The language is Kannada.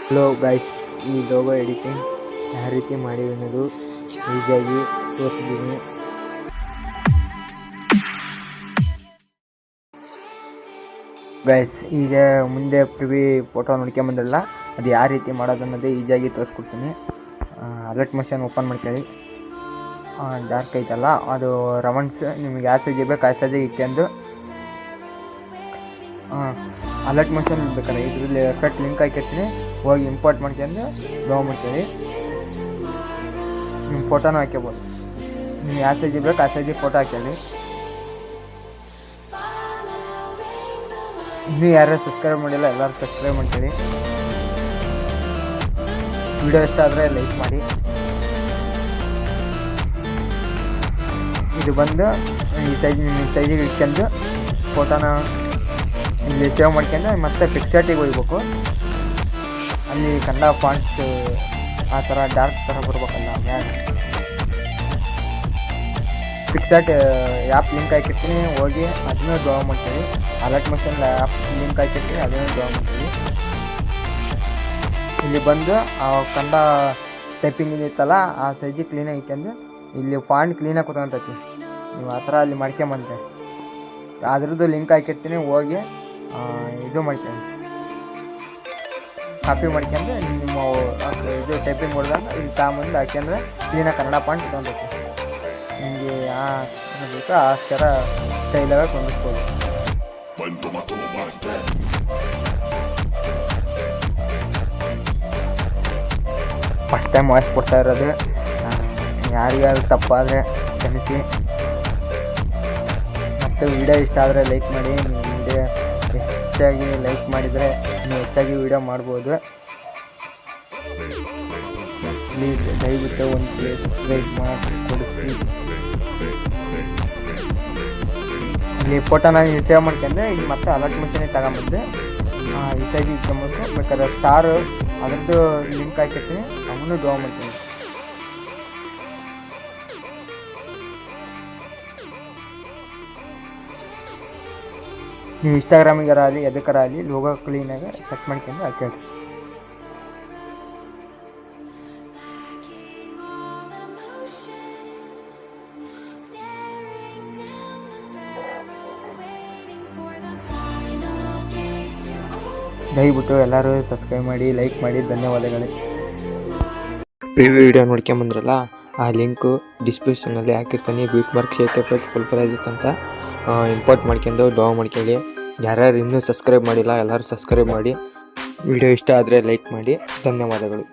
ಹಲೋ ಗೈಸ್ ಈ ಲೋಗೋ ಎಡಿಟಿಂಗ್ ಯಾವ ರೀತಿ ಮಾಡಿವಿ ಅನ್ನೋದು ಈಸಿಯಾಗಿ ತೋರಿಸಿದ್ದೀನಿ ಗೈಸ್ ಈಗ ಮುಂದೆ ಪ್ರಿವಿ ಫೋಟೋ ನೋಡ್ಕೊಂಬಂದ್ರಲ್ಲ ಅದು ಯಾವ ರೀತಿ ಮಾಡೋದು ಅನ್ನೋದೇ ಈಸಿಯಾಗಿ ತೋರಿಸ್ಕೊಡ್ತೀನಿ. ಅಲರ್ಟ್ ಮಷನ್ ಓಪನ್ ಮಾಡ್ಕೊಳ್ಳಿ. ಡಾರ್ಕ್ ಐತಲ್ಲ, ಅದು ರೌಂಡ್ಸ್ ನಿಮ್ಗೆ ಯಾವ ಸೈಜಿಗೆ ಬೇಕು, ಆ ಸೈಜಿಗೆ ಇಟ್ಕೊಂಡು. ಅಲರ್ಟ್ ಮಷನ್ ಬೇಕಲ್ಲ, ಇದರಲ್ಲಿ ಎಫೆಕ್ಟ್ ಲಿಂಕ್ ಹಾಕಿರ್ತೀನಿ. ಹೋಗಿ ಇಂಪೋರ್ಟ್ ಮಾಡ್ಕೊಂಡು ಡ್ರಾ ಮಾಡ್ತೀವಿ ನಿಮ್ಮ ಫೋಟೋನೂ ಹಾಕ್ಕೋಬೋದು ನೀವು ಯಾವ ಸೈಜಿಗೆ ಬೇಕು, ಆ ಸೈಜಿಗೆ ಫೋಟೋ ಹಾಕ್ಕೊಳ್ಳಿ. ಇನ್ನೂ ಯಾರು ಸಬ್ಸ್ಕ್ರೈಬ್ ಮಾಡಿಲ್ಲ, ಎಲ್ಲರೂ ಸಬ್ಸ್ಕ್ರೈಬ್ ಮಾಡ್ತೀವಿ ವಿಡಿಯೋ ಇಷ್ಟ ಆದರೆ ಲೈಕ್ ಮಾಡಿ. ಇದು ಬಂದು, ಈ ಸೈಜ್ ಸೈಜಿಗೆ ಇಟ್ಕೊಂಡು ಫೋಟೋನ ಇಲ್ಲಿ ಸೇವ್ ಮಾಡ್ಕೊಂಡು ಮತ್ತೆ ಪಿಕ್ಚರ್ಟಿಗೆ ಹೋಗ್ಬೇಕು. ಅಲ್ಲಿ ಕನ್ನಡ ಫಾಂಟ್ಸ್ ಆ ಥರ ಡಾರ್ಕ್ ಥರ ಬರ್ಬೇಕಲ್ಲ ಮ್ಯಾಗ ಪಿಕ್ಚರ್ಟ್ ಆ್ಯಪ್ ಲಿಂಕ್ ಹಾಕಿರ್ತೀನಿ ಹೋಗಿ ಅದನ್ನೂ ಡ್ರಾ ಮಾಡ್ತೀವಿ ಅಲರ್ಟ್ ಮಷನ್ ಆ್ಯಪ್ ಲಿಂಕ್ ಹಾಕಿರ್ತೀನಿ ಅದನ್ನು ಡ್ರಾ ಮಾಡ್ತೀವಿ ಇಲ್ಲಿ ಬಂದು, ಆ ಕಂಡ ಟೈಪಿಂಗ್ ಇತ್ತಲ್ಲ, ಆ ಸೈಜಿ ಕ್ಲೀನ್ ಇಟ್ಕೊಂಡು ಇಲ್ಲಿ ಫಾಂಟ್ ಕ್ಲೀನಾಗಿ ಕೂತ್ಕೊಂತೈತಿ. ನೀವು ಆ ಥರ ಅಲ್ಲಿ ಮಾಡ್ಕೊಂಬಂತೆ ಅದ್ರದ್ದು ಲಿಂಕ್ ಹಾಕಿರ್ತೀನಿ, ಹೋಗಿ ಇದು ಮಾಡ್ಕೊಂಡು ಕಾಪಿ ಮಾಡ್ಕೊಂಡು ನಿಮ್ಮ ಇದು ಟೈಪಿಂಗ್ ಹೊಡೆದಾಗ, ಇಲ್ಲಿ ತಗೊಂಬಂದು ಹಾಕ್ಯಂದ್ರೆ ಕ್ಲೀನಾಗಿ ಕನ್ನಡ ಪಾಯಿಂಟ್ ತೊಗೊಂಡೈತಿ ನಿಮಗೆ ಆ ಬೇಕು ಆ ಥರ ಶೈಲಾಗ ಕೊಂಡಿಸ್ಬೋದು ಫಸ್ಟ್ ಟೈಮ್ ವಾಯ್ಸ್ ಕೊಡ್ತಾ ಇರೋದು ಯಾರಿಗಾದ್ರು ತಪ್ಪಾದರೆ ಕ್ಷಮಿಸಿ. ಮತ್ತು ವಿಡಿಯೋ ಇಷ್ಟ ಆದರೆ ಲೈಕ್ ಮಾಡಿ ವಿಡಿಯೋ ಹೆಚ್ಚಾಗಿ ಲೈಕ್ ಮಾಡಿದರೆ ನೀವು ಹೆಚ್ಚಾಗಿ ವಿಡಿಯೋ ಮಾಡ್ಬೋದು. ಪ್ಲೀಸ್ ದಯವಿಟ್ಟು ಒಂದು ಪ್ಲೇಸ್ ಸಬ್ಸ್ಕ್ರೈಬ್ ಮಾಡಿ ಕೊಡಿಸಿ ಇಲ್ಲಿ ಫೋಟೋನ ಸೇವ್ ಮಾಡ್ಕೊಂಡೆ ಈಗ ಮತ್ತೆ ಅಲರ್ಟ್ ಮುಂಚೆನೇ ತಗೊಂಬಂದೆ ಸೈಜ್ ಇಟ್ಕೊಂಬಂದು ಬೇಕಾದ್ರೆ ಸ್ಟಾರು ಅದರದ್ದು ಲಿಂಕ್ ಹಾಕಿರ್ತೀನಿ. ಅವನು ಡ್ರಾ ಮಾಡ್ತೀನಿ. ನೀವು ಇನ್ಸ್ಟಾಗ್ರಾಮಿಗಾರ ಆಗಲಿ ಎದಕ್ಕಾರ ಆಗಲಿ ಲೋಗೋ ಕ್ಲೀನಾಗಿ ಚೆಕ್ ಮಾಡ್ಕೊಂಡು ಹಾಕಿ ದಯವಿಟ್ಟು ಎಲ್ಲರೂ ಸಬ್ಸ್ಕ್ರೈಬ್ ಮಾಡಿ ಲೈಕ್ ಮಾಡಿ, ಧನ್ಯವಾದಗಳು. ಪ್ರಿವ್ಯೂ ವಿಡಿಯೋ ನೋಡ್ಕೊಂಬಂದ್ರಲ್ಲ ಆ ಲಿಂಕು ಡಿಸ್ಕ್ರಿಪ್ಷನಲ್ಲಿ ಹಾಕಿರ್ತಾನೆ. Beat mark shake effect full ಅಂತ. ಇಂಪೋರ್ಟ್ ಮಾಡ್ಕೊಂಡು ಡ್ರಾ ಮಾಡ್ಕೊಳ್ಳಿ ಯಾರ್ಯಾರು ಇನ್ನೂ ಸಬ್ಸ್ಕ್ರೈಬ್ ಮಾಡಿಲ್ಲ, ಎಲ್ಲರೂ ಸಬ್ಸ್ಕ್ರೈಬ್ ಮಾಡಿ. ವಿಡಿಯೋ ಇಷ್ಟ ಆದರೆ ಲೈಕ್ ಮಾಡಿ. ಧನ್ಯವಾದಗಳು.